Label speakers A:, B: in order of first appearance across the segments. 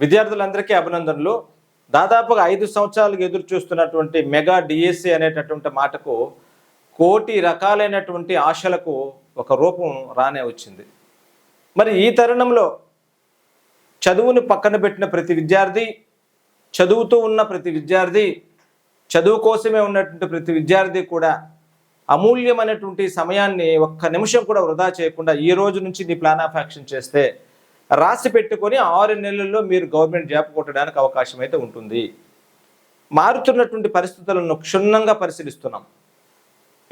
A: విద్యార్థులందరికీ అభినందనలు. దాదాపుగా ఐదు సంవత్సరాలకు ఎదురు చూస్తున్నటువంటి మెగా డిఎస్సి అనేటటువంటి మాటకు కోటి రకాలైనటువంటి ఆశలకు ఒక రూపం రానే వచ్చింది. మరి ఈ తరుణంలో చదువును పక్కన పెట్టిన ప్రతి విద్యార్థి చదువుతూ ఉన్న ప్రతి విద్యార్థి చదువు కోసమే ఉన్నటువంటి ప్రతి విద్యార్థి కూడా అమూల్యమైనటువంటి సమయాన్ని ఒక్క నిమిషం కూడా వృధా చేయకుండా ఈ రోజు నుంచి నీ ప్లాన్ ఆఫ్ యాక్షన్ చేస్తే రాసి పెట్టుకొని ఆరు నెలల్లో మీరు గవర్నమెంట్ జాబ్ కొట్టడానికి అవకాశం అయితే ఉంటుంది. మారుతున్నటువంటి పరిస్థితులను క్షుణ్ణంగా పరిశీలిస్తున్నాం.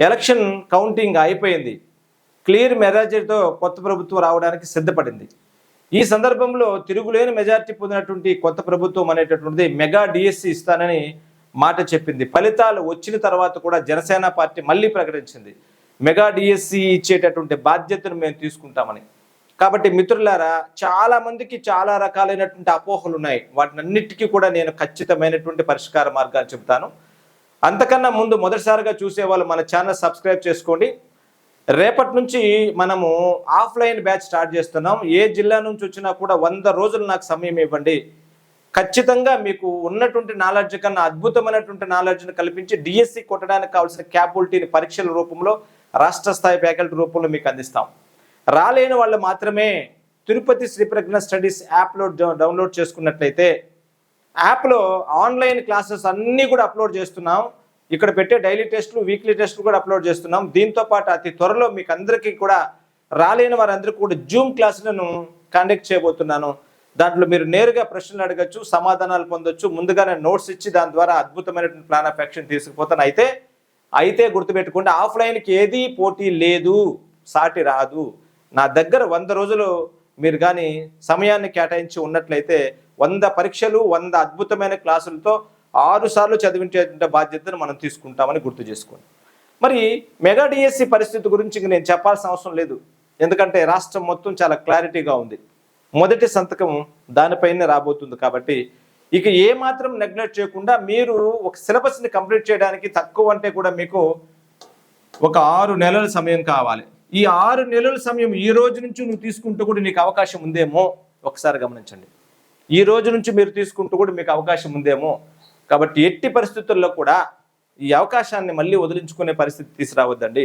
A: ఎలక్షన్ కౌంటింగ్ అయిపోయింది. క్లియర్ మెజార్టీతో కొత్త ప్రభుత్వం రావడానికి సిద్ధపడింది. ఈ సందర్భంలో తిరుగులేని మెజార్టీ పొందినటువంటి కొత్త ప్రభుత్వం అనేటటువంటిది మెగా డిఎస్సి ఇస్తానని మాట చెప్పింది. ఫలితాలు వచ్చిన తర్వాత కూడా జనసేన పార్టీ మళ్ళీ ప్రకటించింది. మెగా డిఎస్సి ఇచ్చేటటువంటి బాధ్యతను మేము తీసుకుంటామని. కాబట్టి మిత్రులారా చాలా మందికి చాలా రకాలైనటువంటి అపోహలు ఉన్నాయి. వాటిని అన్నిటికీ కూడా నేను ఖచ్చితమైనటువంటి పరిష్కార మార్గాలు చెబుతాను. అంతకన్నా ముందు మొదటిసారిగా చూసే వాళ్ళు మన ఛానల్ సబ్స్క్రైబ్ చేసుకోండి. రేపటి నుంచి మనము ఆఫ్లైన్ బ్యాచ్ స్టార్ట్ చేస్తున్నాం. ఏ జిల్లా నుంచి వచ్చినా కూడా వంద రోజులు నాకు సమయం ఇవ్వండి. ఖచ్చితంగా మీకు ఉన్నటువంటి నాలెడ్జ్ కన్నా అద్భుతమైనటువంటి నాలెడ్జ్ని కల్పించి డిఎస్సి కొట్టడానికి కావాల్సిన క్యాపబిలిటీని పరీక్షల రూపంలో రాష్ట్ర స్థాయి ఫ్యాకల్టీ రూపంలో మీకు అందిస్తాం. రాలేని వాళ్ళు మాత్రమే తిరుపతి శ్రీప్రజ్ఞ స్టడీస్ యాప్లో డౌన్లోడ్ చేసుకున్నట్లయితే యాప్లో ఆన్లైన్ క్లాసెస్ అన్నీ కూడా అప్లోడ్ చేస్తున్నాం. ఇక్కడ పెట్టే డైలీ టెస్టులు వీక్లీ టెస్టులు కూడా అప్లోడ్ చేస్తున్నాం. దీంతో పాటు అతి త్వరలో మీకు అందరికీ కూడా రాలేని వారందరికీ కూడా జూమ్ క్లాసులను కండక్ట్ చేయబోతున్నాను. దాంట్లో మీరు నేరుగా ప్రశ్నలు అడగచ్చు సమాధానాలు పొందొచ్చు ముందుగానే నోట్స్ ఇచ్చి దాని ద్వారా అద్భుతమైనటువంటి ప్లాన్ ఆఫ్ యాక్షన్ తీసుకుపోతాను. అయితే అయితే గుర్తుపెట్టుకుంటే ఆఫ్లైన్కి ఏది పోటీ లేదు. సాటి రాదు. నా దగ్గర వంద రోజులు మీరు కానీ సమయాన్ని కేటాయించి ఉన్నట్లయితే వంద పరీక్షలు వంద అద్భుతమైన క్లాసులతో ఆరు సార్లు చదివించే బాధ్యతను మనం తీసుకుంటామని గుర్తు చేసుకోండి. మరి మెగా డిఎస్సి పరిస్థితి గురించి నేను చెప్పాల్సిన అవసరం లేదు. ఎందుకంటే రాష్ట్రం మొత్తం చాలా క్లారిటీగా ఉంది. మొదటి సంతకం దానిపైనే రాబోతుంది కాబట్టి ఇక ఏ మాత్రం నెగ్లెక్ట్ చేయకుండా మీరు ఒక సిలబస్ని కంప్లీట్ చేయడానికి తక్కువ అంటే కూడా మీకు ఒక ఆరు నెలల సమయం కావాలి. ఈ ఆరు నెలల సమయం ఈ రోజు నుంచి నువ్వు తీసుకుంటూ కూడా నీకు అవకాశం ఉందేమో? ఒకసారి గమనించండి. ఈ రోజు నుంచి మీరు తీసుకుంటూ కూడా మీకు అవకాశం ఉందేమో? కాబట్టి ఎట్టి పరిస్థితుల్లో కూడా ఈ అవకాశాన్ని మళ్ళీ వదిలించుకునే పరిస్థితి తీసుకురావద్దండి.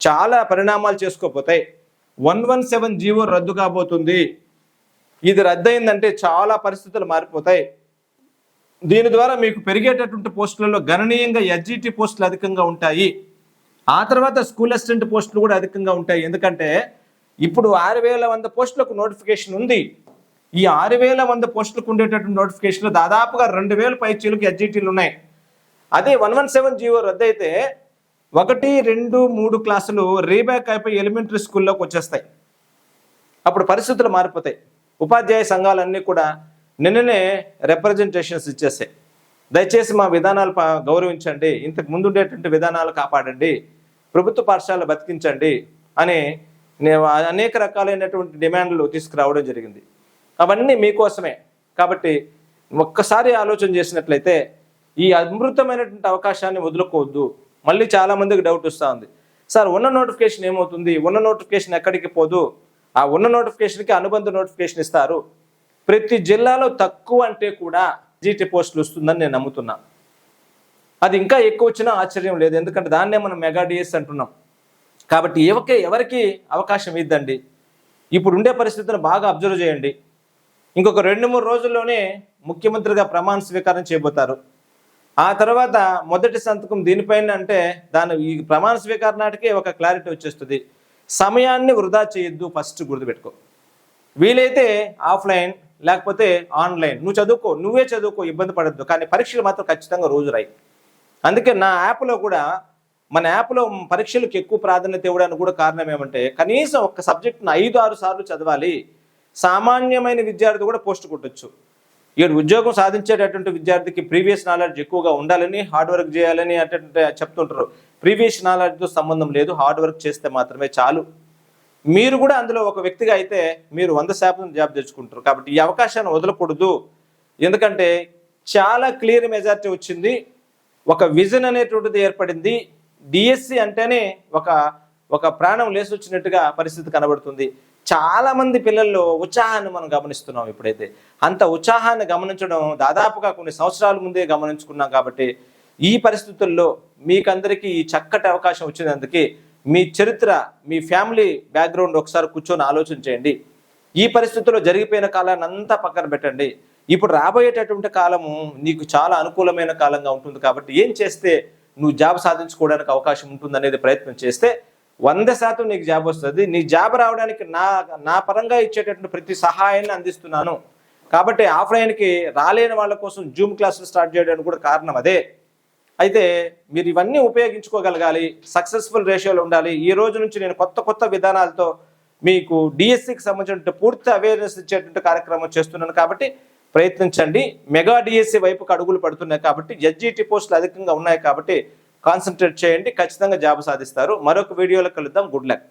A: చాలా పరిణామాలు చేసుకోపోతాయి. వన్ వన్ సెవెన్ జీవో రద్దు కాబోతుంది. ఇది రద్దయిందంటే చాలా పరిస్థితులు మారిపోతాయి. దీని ద్వారా మీకు పెరిగేటటువంటి పోస్టులలో గణనీయంగా ఎస్జిటి పోస్టులు అధికంగా ఉంటాయి. ఆ తర్వాత స్కూల్ అసిస్టెంట్ పోస్టులు కూడా అధికంగా ఉంటాయి. ఎందుకంటే ఇప్పుడు ఆరు వేల వంద పోస్టులకు నోటిఫికేషన్ ఉంది. ఈ ఆరు వేల వంద పోస్టులకు ఉండేటటువంటి నోటిఫికేషన్లు దాదాపుగా రెండు వేల పైచీలకు ఎడ్జిటీలు ఉన్నాయి. అదే వన్ వన్ సెవెన్ జీవో రద్దయితే ఒకటి రెండు మూడు క్లాసులు రీబ్యాక్ అయిపోయి ఎలిమెంటరీ స్కూల్లోకి వచ్చేస్తాయి. అప్పుడు పరిస్థితులు మారిపోతాయి. ఉపాధ్యాయ సంఘాలన్నీ కూడా నిన్ననే రిప్రజెంటేషన్స్ ఇచ్చేసాయి. దయచేసి మా విధానాలు గౌరవించండి. ఇంతకు ముందు ఉండేటువంటి విధానాలు కాపాడండి. ప్రభుత్వ పాఠశాలలు బతికించండి అని అనేక రకాలైనటువంటి డిమాండ్లు తీసుకురావడం జరిగింది. అవన్నీ మీకోసమే. కాబట్టి ఒక్కసారి ఆలోచన చేసినట్లయితే ఈ అమృతమైనటువంటి అవకాశాన్ని వదులుకోవద్దు. మళ్ళీ చాలా మందికి డౌట్ వస్తూ ఉంది. సార్ ఉన్న నోటిఫికేషన్ ఏమవుతుంది? ఉన్న నోటిఫికేషన్ ఎక్కడికి పోదు? ఆ ఉన్న నోటిఫికేషన్కి అనుబంధ నోటిఫికేషన్ ఇస్తారు. ప్రతి జిల్లాలో తక్కువ అంటే కూడా జీటీ పోస్టులు వస్తుందని నేను నమ్ముతున్నాను అది ఇంకా ఎక్కువ వచ్చినా ఆశ్చర్యం లేదు. ఎందుకంటే దాన్నే మనం మెగా డిఎస్ అంటున్నాం. కాబట్టి ఎవరికి ఎవరికి అవకాశం ఇద్దండి? ఇప్పుడు ఉండే పరిస్థితులను బాగా అబ్జర్వ్ చేయండి. ఇంకొక రెండు మూడు రోజుల్లోనే ముఖ్యమంత్రిగా ప్రమాణ స్వీకారం చేయబోతారు. ఆ తర్వాత మొదటి సంతకం దీనిపైన అంటే దాని ఈ ప్రమాణ స్వీకారం నాటికే ఒక క్లారిటీ వచ్చేస్తుంది. సమయాన్ని వృధా చేయొద్దు ఫస్ట్ గుర్తుపెట్టుకో. వీలైతే ఆఫ్లైన్ లేకపోతే ఆన్లైన్. నువ్వు చదువుకో నువ్వే చదువుకో ఇబ్బంది పడద్దు. కానీ పరీక్షలు మాత్రం ఖచ్చితంగా రోజు రాయి. అందుకే నా యాప్లో కూడా మన యాప్లో పరీక్షలకు ఎక్కువ ప్రాధాన్యత ఇవ్వడానికి కూడా కారణం ఏమంటే కనీసం ఒక సబ్జెక్ట్ను ఐదు ఆరు సార్లు చదవాలి. సామాన్యమైన విద్యార్థి కూడా పోస్ట్ కొట్టొచ్చు. ఈ ఉద్యోగం సాధించేటటువంటి విద్యార్థికి ప్రీవియస్ నాలెడ్జ్ ఎక్కువగా ఉండాలని హార్డ్ వర్క్ చేయాలని అంటే చెప్తుంటారు. ప్రీవియస్ నాలెడ్జ్తో సంబంధం లేదు హార్డ్ వర్క్ చేస్తే మాత్రమే చాలు. మీరు కూడా అందులో ఒక వ్యక్తిగా అయితే మీరు వంద శాతం జాబ్ తెచ్చుకుంటారు. కాబట్టి ఈ అవకాశాన్ని వదలకూడదు. ఎందుకంటే చాలా క్లియర్ మెజార్టీ వచ్చింది. ఒక విజన్ అనేటువంటిది ఏర్పడింది. డిఎస్సి అంటేనే ఒక ఒక ప్రాణం లేసొచ్చినట్టుగా పరిస్థితి కనబడుతుంది. చాలామంది పిల్లల్లో ఉత్సాహాన్ని మనం గమనిస్తున్నాం ఇప్పుడైతే. అంత ఉత్సాహాన్ని గమనించడం దాదాపుగా కొన్ని సంవత్సరాల ముందే గమనించుకున్నాం కాబట్టి ఈ పరిస్థితుల్లో మీకందరికీ ఈ చక్కటి అవకాశం వచ్చినందుకే మీ చరిత్ర మీ ఫ్యామిలీ బ్యాక్గ్రౌండ్ ఒకసారి కూర్చొని ఆలోచన చేయండి. ఈ పరిస్థితుల్లో జరిగిపోయిన కాలాన్ని అంతా పక్కన పెట్టండి. ఇప్పుడు రాబోయేటటువంటి కాలము నీకు చాలా అనుకూలమైన కాలంగా ఉంటుంది కాబట్టి ఏం చేస్తే నువ్వు జాబ్ సాధించుకోవడానికి అవకాశం ఉంటుంది అనేది ప్రయత్నం చేస్తే వంద శాతం నీకు జాబ్ వస్తుంది. నీ జాబ్ రావడానికి నా నా పరంగా ఇచ్చేటటువంటి ప్రతి సహాయాన్ని అందిస్తున్నాను. కాబట్టి ఆఫ్లైన్కి రాలేని వాళ్ళ కోసం జూమ్ క్లాసులు స్టార్ట్ చేయడానికి కూడా కారణం అదే. అయితే మీరు ఇవన్నీ ఉపయోగించుకోగలగాలి సక్సెస్ఫుల్ రేషియోలో ఉండాలి. ఈ రోజు నుంచి నేను కొత్త కొత్త విధానాలతో మీకు డిఎస్సికి సంబంధించిన పూర్తి అవేర్నెస్ ఇచ్చేటువంటి కార్యక్రమం చేస్తున్నాను కాబట్టి ప్రయత్నించండి. మెగా డిఎస్సి వైపుకు అడుగులు పడుతున్నాయి కాబట్టి ఎస్జిటి పోస్టులు అధికంగా ఉన్నాయి కాబట్టి కాన్సన్ట్రేట్ చేయండి. ఖచ్చితంగా జాబ్ సాధిస్తారు. మరొక వీడియోలో కలుద్దాం. Good luck